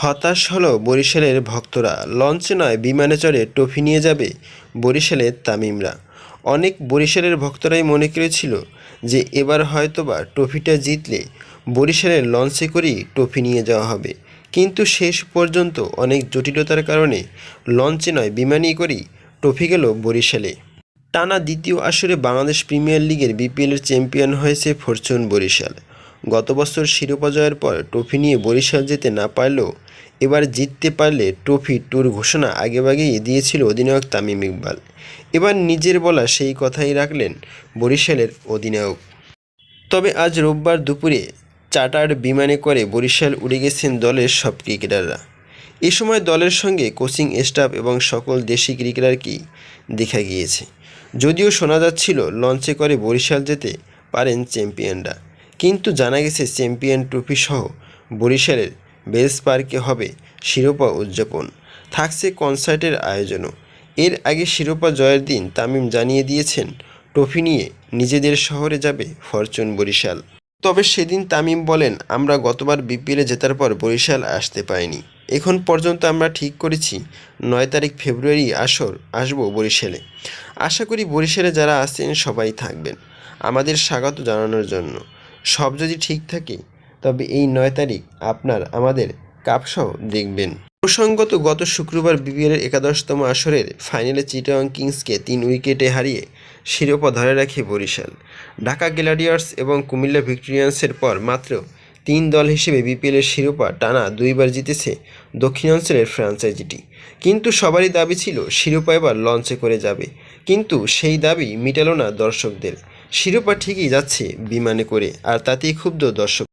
হতাশ হলো বরিশালের ভক্তরা। লঞ্চে নয়, বিমানে চড়ে ট্রফি নিয়ে যাবে বরিশালের তামিমরা। অনেক বরিশালের ভক্তরাই মনে করেছিল যে এবার হয়তোবা ট্রফিটা জিতলে বরিশালের লঞ্চে করেই ট্রফি নিয়ে যাওয়া হবে। কিন্তু শেষ পর্যন্ত অনেক জটিলতার কারণে লঞ্চে নয়, বিমানেই করেই ট্রফি গেল বরিশালে। টানা দ্বিতীয় আসরে বাংলাদেশ প্রিমিয়ার লিগের বিপিএলের চ্যাম্পিয়ন হয়েছে ফরচুন বরিশাল। গত বছর শিরোপা জয়ের পর ট্রফি নিয়ে বরিশাল যেতে না পারলেও এবার জিততে পারলে ট্রফি ট্যুর ঘোষণা আগেভাগেই দিয়েছিল অধিনায়ক তামিম ইকবাল। এবার নিজের বলা সেই কথাই রাখলেন বরিশালের অধিনায়ক। তবে আজ রোববার দুপুরে চার্টার্ড বিমানে করে বরিশাল উড়ে গেছেন দলের সব ক্রিকেটাররা। এ সময় দলের সঙ্গে কোচিং স্টাফ এবং সকল দেশি ক্রিকেটারকেই দেখা গিয়েছে। যদিও শোনা যাচ্ছিল, লঞ্চে করে বরিশাল যেতে পারেন চ্যাম্পিয়নরা। কিন্তু জানা গেছে চ্যাম্পিয়ন ট্রফি সহ বরিশালের বেলস পার্কে হবে শিরোপা উদযাপন। থাকছে কনসার্টের আয়োজনও। এর আগে শিরোপা জয়ের দিন তামিম জানিয়ে দিয়েছেন, ট্রফি নিয়ে নিজেদের শহরে যাবে ফরচুন বরিশাল। তবে সেদিন তামিম বলেন, আমরা গতবার বিপিএলে জেতার পর বরিশাল আসতে পারিনি। এখন পর্যন্ত আমরা ঠিক করেছি, নয় তারিখ ফেব্রুয়ারি আসর আসব বরিশালে। আশা করি বরিশালে যারা আসছেন সবাই থাকবেন। আমাদের স্বাগত জানানোর জন্য। সব যদি ঠিক থাকে, তবে এই নয় তারিখ আপনার আমাদের কাপসহ দেখবেন। প্রসঙ্গত, গত শুক্রবার বিবিএলের একাদশতম আসরের ফাইনালে চিটাং কিংসকে তিন উইকেটে হারিয়ে শিরোপা ধরে রাখে বরিশাল। ঢাকা গ্ল্যাডিয়ার্স এবং কুমিল্লা ভিক্টোরিয়ান্সের পর মাত্র তিন দল হিসেবে বিপিএলের শিরোপা টানা দুইবার জিতেছে দক্ষিণাঞ্চলের ফ্র্যাঞ্চাইজিটি কিন্তু সবারই দাবি ছিল, শিরোপা এবার লঞ্চে করে যাবে। কিন্তু সেই দাবি মিটালো না দর্শকদের। শিরোপা ঠিকই যাচ্ছে বিমানে করে, আর তাতেই ক্ষুব্ধ দর্শক